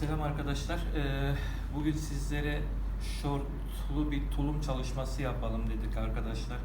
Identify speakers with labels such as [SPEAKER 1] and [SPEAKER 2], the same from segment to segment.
[SPEAKER 1] Selam arkadaşlar. Ee, bugün sizlere şortlu bir tulum çalışması yapalım dedik arkadaşlar.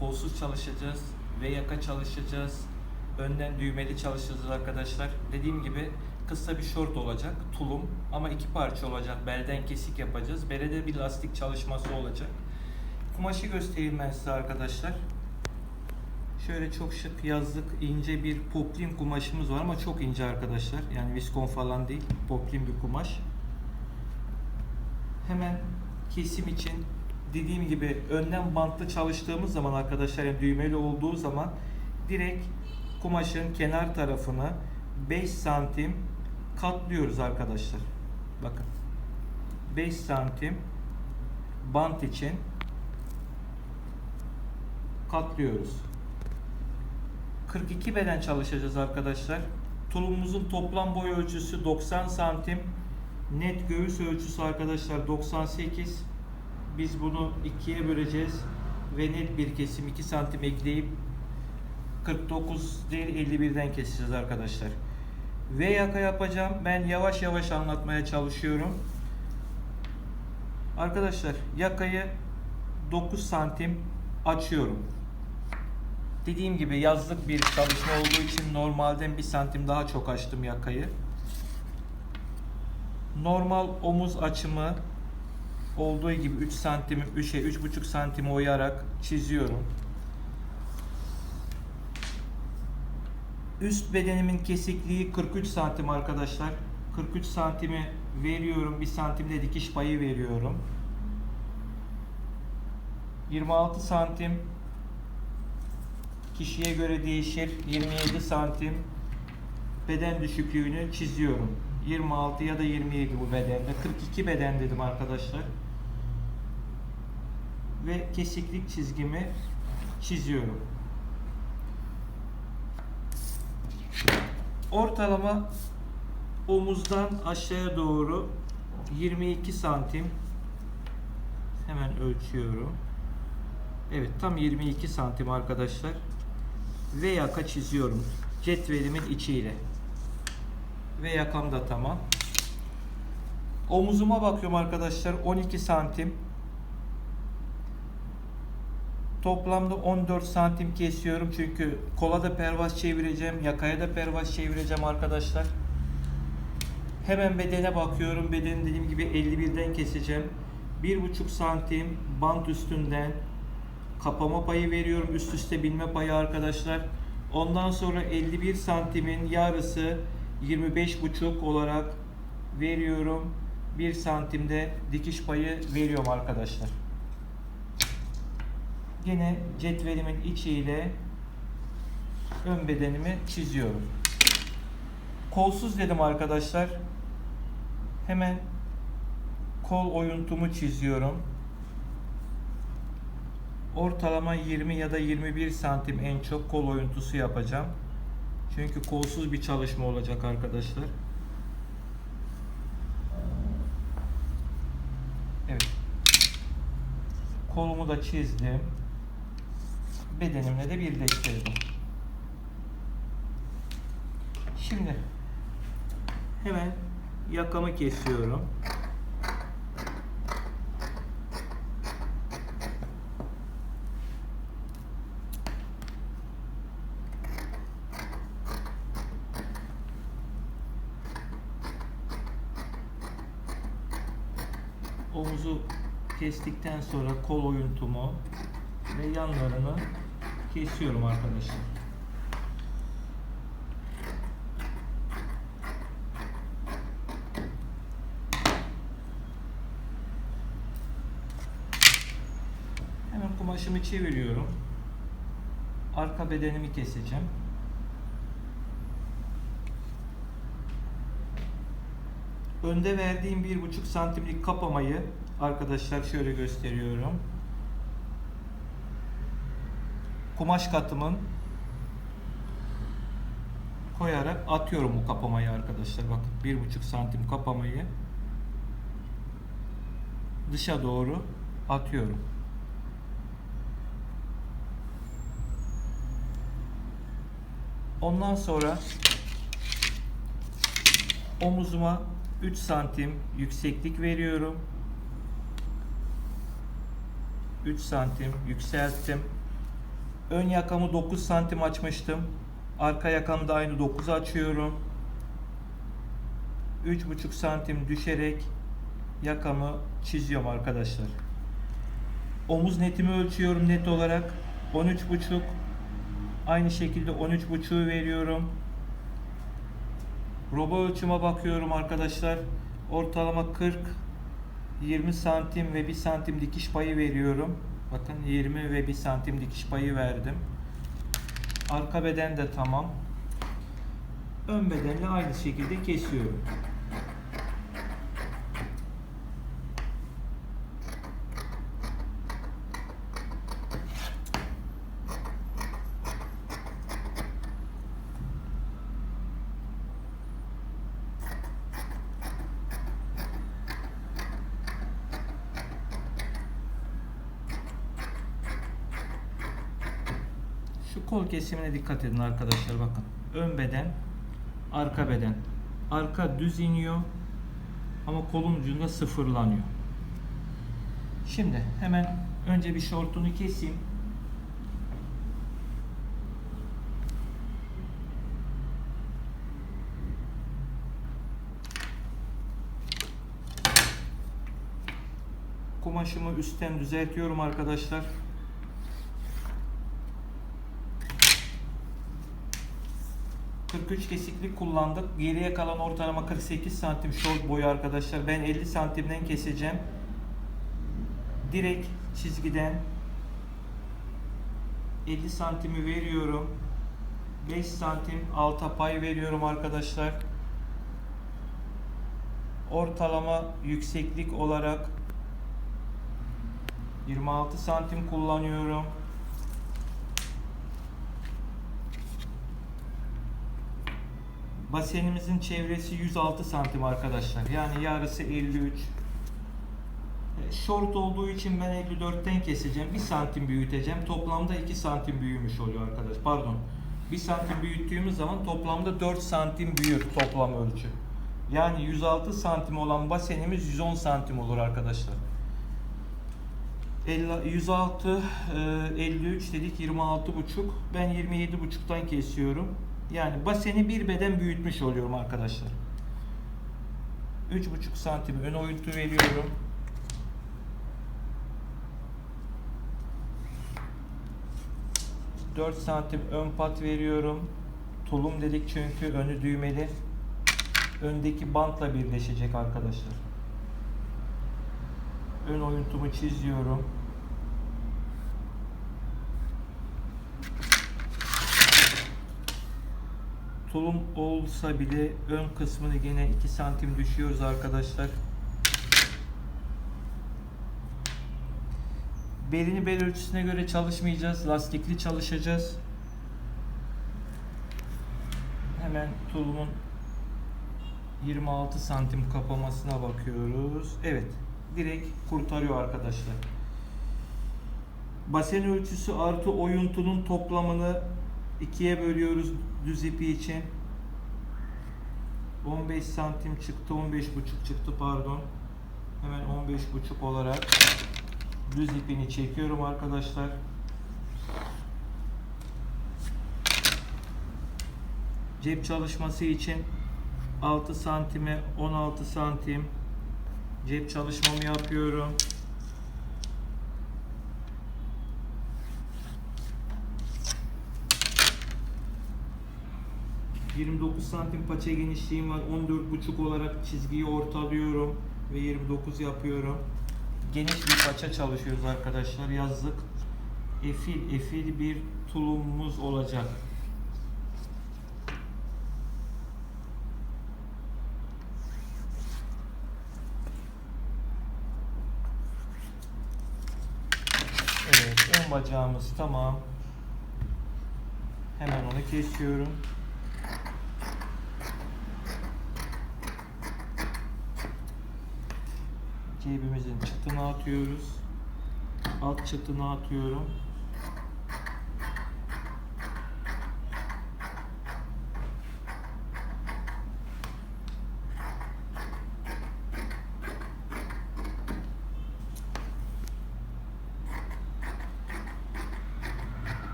[SPEAKER 1] Kolsuz çalışacağız ve yaka çalışacağız. Önden düğmeli çalışacağız arkadaşlar. Dediğim gibi kısa bir şort olacak, tulum ama iki parça olacak. Belden kesik yapacağız. Belede bir lastik çalışması olacak. Kumaşı göstereyim ben size arkadaşlar. Şöyle çok şık yazlık ince bir poplin kumaşımız var ama çok ince arkadaşlar. Yani viskon falan değil. Poplin bir kumaş. Hemen kesim için dediğim gibi önden bantlı çalıştığımız zaman arkadaşlar yani düğmeli olduğu zaman direkt kumaşın kenar tarafını 5 santim katlıyoruz arkadaşlar. Bakın. 5 santim bant için katlıyoruz. 42 beden çalışacağız arkadaşlar. Tulumumuzun toplam boy ölçüsü 90 santim. Net göğüs ölçüsü arkadaşlar 98. Biz bunu ikiye böleceğiz ve net bir kesim 2 santim ekleyip 49 değil 51'den keseceğiz arkadaşlar. V yaka yapacağım. Ben yavaş yavaş anlatmaya çalışıyorum. Arkadaşlar yakayı 9 santim açıyorum. Dediğim gibi yazlık bir çalışma olduğu için normalden bir santim daha çok açtım yakayı. Normal omuz açımı olduğu gibi 3 santim, 3'e 3,5 santime oyarak çiziyorum. Üst bedenimin kesikliği 43 santim arkadaşlar. 43 santimi veriyorum. 1 santimde dikiş payı veriyorum. 26 santim kişiye göre değişir. 27 santim beden düşüklüğünü çiziyorum. 26 ya da 27 bu bedende. 42 beden dedim arkadaşlar. Ve kesiklik çizgimi çiziyorum. Ortalama omuzdan aşağıya doğru 22 santim hemen ölçüyorum. Evet tam 22 santim arkadaşlar. Ve yaka çiziyorum. Cetvelimin içiyle. Ve yakam da tamam. Omuzuma bakıyorum arkadaşlar 12 santim. Toplamda 14 santim kesiyorum çünkü kola da pervaz çevireceğim, yakaya da pervaz çevireceğim arkadaşlar. Hemen bedene bakıyorum. Bedeni dediğim gibi 51'den keseceğim. 1,5 santim bant üstünden kapama payı veriyorum. Üst üste binme payı arkadaşlar. Ondan sonra 51 santimin yarısı 25,5 olarak veriyorum. 1 santimde dikiş payı veriyorum arkadaşlar. Yine cetvelimin içiyle ön bedenimi çiziyorum. Kolsuz dedim arkadaşlar. Hemen kol oyuntumu çiziyorum. Ortalama 20 ya da 21 santim en çok kol oyuntusu yapacağım. Çünkü kolsuz bir çalışma olacak arkadaşlar. Evet. Kolumu da çizdim. Bedenimle de birleştirdim. Şimdi hemen yakamı kesiyorum. Kestikten sonra kol oyuntumu ve yanlarını kesiyorum arkadaşlar. Hemen kumaşımı çeviriyorum. Arka bedenimi keseceğim. Önde verdiğim bir buçuk santimlik kapamayı arkadaşlar şöyle gösteriyorum. Kumaş katımın koyarak atıyorum bu kapamayı arkadaşlar. Bakın bir buçuk santim kapamayı dışa doğru atıyorum. Ondan sonra omuzuma 3 santim yükseklik veriyorum. 3 santim yükselttim. Ön yakamı 9 santim açmıştım. Arka yakamı da aynı 9 açıyorum. 3,5 santim düşerek yakamı çiziyorum arkadaşlar. Omuz netimi ölçüyorum net olarak. 13,5 Aynı şekilde 13,5'u veriyorum. Robo ölçüme bakıyorum arkadaşlar. Ortalama 40 20 santim ve 1 santim dikiş payı veriyorum. Bakın 20 ve 1 santim dikiş payı verdim. Arka beden de tamam. Ön bedenle aynı şekilde kesiyorum. Şu kol kesimine dikkat edin arkadaşlar bakın. Ön beden, arka beden. Arka düz iniyor ama kolun ucunda sıfırlanıyor. Şimdi hemen önce bir şortunu keseyim. Kumaşımı üstten düzeltiyorum arkadaşlar. ...43 kesiklik kullandık. Geriye kalan ortalama 48 santim şort boyu arkadaşlar. Ben 50 santimden keseceğim. Direkt çizgiden 50 santimi veriyorum. 5 santim alta pay veriyorum arkadaşlar. Ortalama yükseklik olarak 26 santim kullanıyorum. Basenimizin çevresi 106 santim arkadaşlar. Yani yarısı 53. E, Short olduğu için ben 54'ten keseceğim. 1 santim büyüteceğim. Toplamda 2 santim büyümüş oluyor arkadaş. Pardon. 1 santim büyüttüğümüz zaman toplamda 4 santim büyür toplam ölçü. Yani 106 santim olan basenimiz 110 santim olur arkadaşlar. 50, 106, e, 53 dedik 26 buçuk. Ben 27 buçuktan kesiyorum. Yani baseni bir beden büyütmüş oluyorum arkadaşlar. 3,5 santim ön oyuntu veriyorum. ...4 santim ön pat veriyorum. Tulum dedik çünkü önü düğmeli. Öndeki bantla birleşecek arkadaşlar. Ön oyuntumu çiziyorum. Tulum olsa bile ön kısmını yine 2 santim düşüyoruz arkadaşlar. Belini bel ölçüsüne göre çalışmayacağız. Lastikli çalışacağız. Hemen tulumun 26 santim kapamasına bakıyoruz. Evet. Direkt kurtarıyor arkadaşlar. Basen ölçüsü artı oyuntunun toplamını ikiye bölüyoruz düz ipi için. 15 santim çıktı 15 buçuk çıktı pardon. Hemen 15 buçuk olarak düz ipini çekiyorum arkadaşlar. Cep çalışması için 6 santime 16 santim cep çalışmamı yapıyorum 29 santim paça genişliğim var. 14,5 olarak çizgiyi ortalıyorum ve 29 yapıyorum. Geniş bir paça çalışıyoruz arkadaşlar. Yazlık efil efil bir tulumumuz olacak. Evet, ön bacağımız tamam. Hemen onu kesiyorum. Cebimizin çıtını atıyoruz. Alt çıtını atıyorum.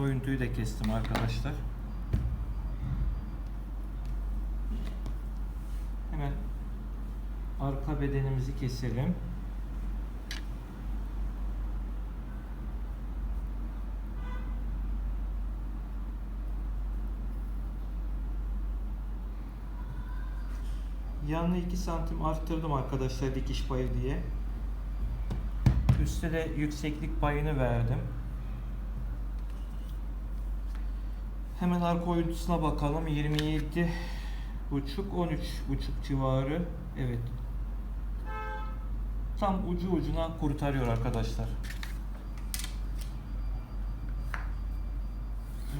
[SPEAKER 1] Oyuntuyu da kestim arkadaşlar. Hemen arka bedenimizi keselim. Yanını 2 santim arttırdım arkadaşlar dikiş payı diye. Üste de yükseklik payını verdim. Hemen arka oyuntusuna bakalım. 27 buçuk 13 buçuk civarı. Evet. Tam ucu ucuna kurtarıyor arkadaşlar.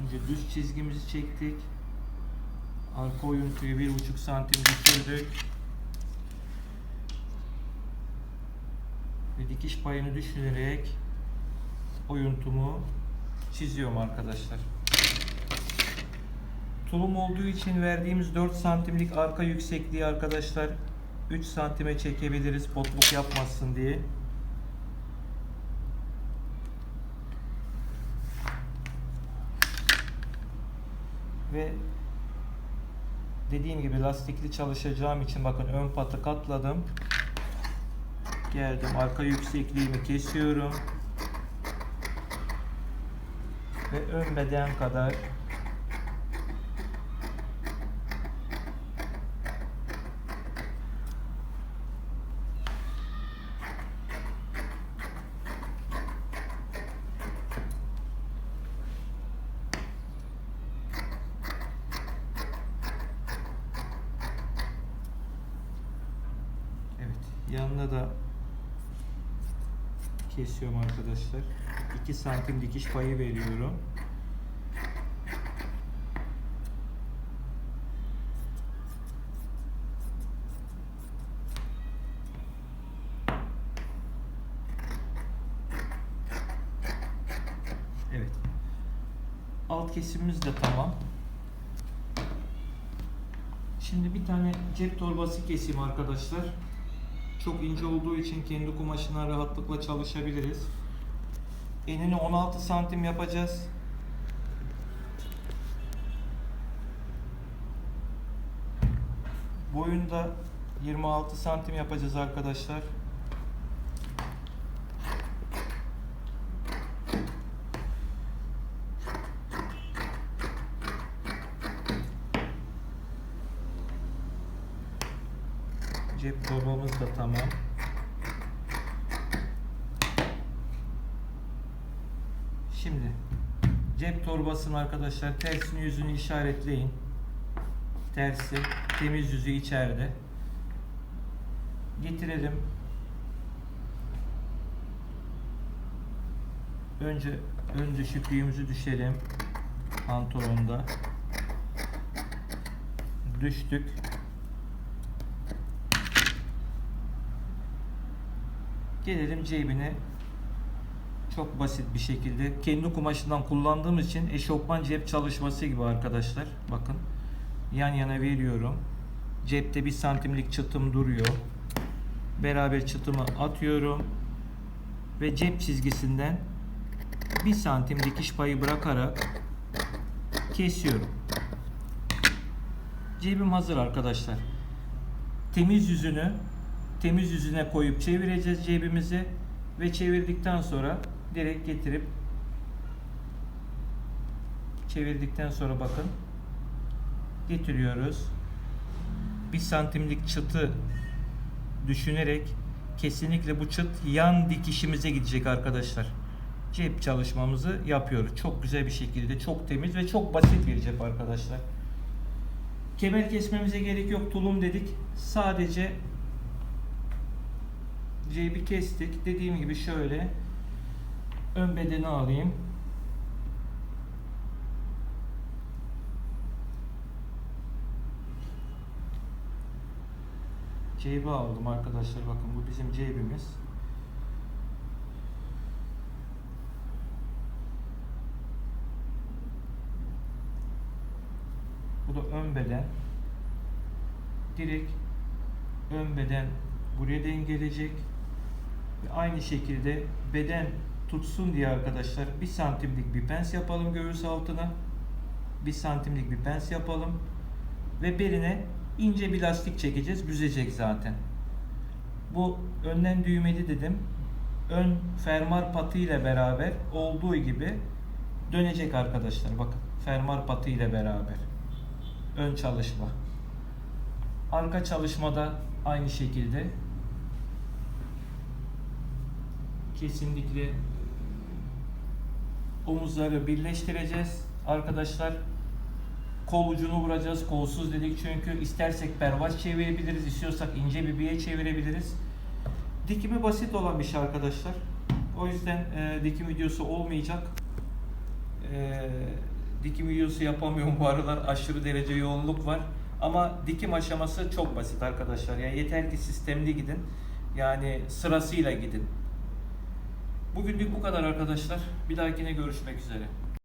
[SPEAKER 1] Önce düz çizgimizi çektik. Arka oyuntuyu bir buçuk santim düşürdük. Ve dikiş payını düşünerek oyuntumu çiziyorum arkadaşlar. Tulum olduğu için verdiğimiz 4 santimlik arka yüksekliği arkadaşlar 3 santime çekebiliriz potluk yapmasın diye. Ve dediğim gibi lastikli çalışacağım için bakın ön patı katladım. Geldim arka yüksekliğimi kesiyorum. Ve ön beden kadar Evet, yanına da kesiyorum arkadaşlar. 2 santim dikiş payı veriyorum. Evet. Alt kesimimiz de tamam. Şimdi bir tane cep torbası keseyim arkadaşlar. Çok ince olduğu için kendi kumaşına rahatlıkla çalışabiliriz. Enini 16 santim yapacağız. Boyunu da 26 santim yapacağız arkadaşlar. Cep torbamız da tamam. Şimdi cep torbasını arkadaşlar tersini yüzünü işaretleyin. Tersi temiz yüzü içeride. Getirelim. Önce ön düşüklüğümüzü düşelim. Pantolonda. Düştük. Gelelim cebine. Çok basit bir şekilde kendi kumaşından kullandığım için eşofman cep çalışması gibi arkadaşlar. Bakın yan yana veriyorum. Cepte bir santimlik çıtım duruyor. Beraber çıtımı atıyorum. Ve cep çizgisinden bir santim dikiş payı bırakarak kesiyorum. Cebim hazır arkadaşlar. Temiz yüzünü temiz yüzüne koyup çevireceğiz cebimizi ve çevirdikten sonra direkt getirip çevirdikten sonra bakın getiriyoruz. Bir santimlik çıtı düşünerek kesinlikle bu çıt yan dikişimize gidecek arkadaşlar. Cep çalışmamızı yapıyoruz. Çok güzel bir şekilde, çok temiz ve çok basit bir cep arkadaşlar. Kemer kesmemize gerek yok. Tulum dedik. Sadece cebi kestik. Dediğim gibi şöyle ön bedeni alayım. Cebi aldım arkadaşlar. Bakın bu bizim cebimiz. Bu da ön beden. Direkt ön beden buraya dengelecek. Ve aynı şekilde beden tutsun diye arkadaşlar bir santimlik bir pens yapalım göğüs altına. Bir santimlik bir pens yapalım. Ve beline ince bir lastik çekeceğiz. Büzecek zaten. Bu önden düğmeli dedim. Ön fermuar patı ile beraber olduğu gibi dönecek arkadaşlar. Bakın fermuar patı ile beraber. Ön çalışma. Arka çalışmada aynı şekilde kesinlikle omuzları birleştireceğiz arkadaşlar. Kol ucunu vuracağız. Kolsuz dedik çünkü istersek pervaç çevirebiliriz, istiyorsak ince bir biye çevirebiliriz. Dikimi basit olan bir şey arkadaşlar. O yüzden e, dikim videosu olmayacak. E, dikim videosu yapamıyorum bu aralar. Aşırı derece yoğunluk var. Ama dikim aşaması çok basit arkadaşlar. Yani yeter ki sistemli gidin. Yani sırasıyla gidin. Bugünlük bu kadar arkadaşlar. Bir dahakine görüşmek üzere.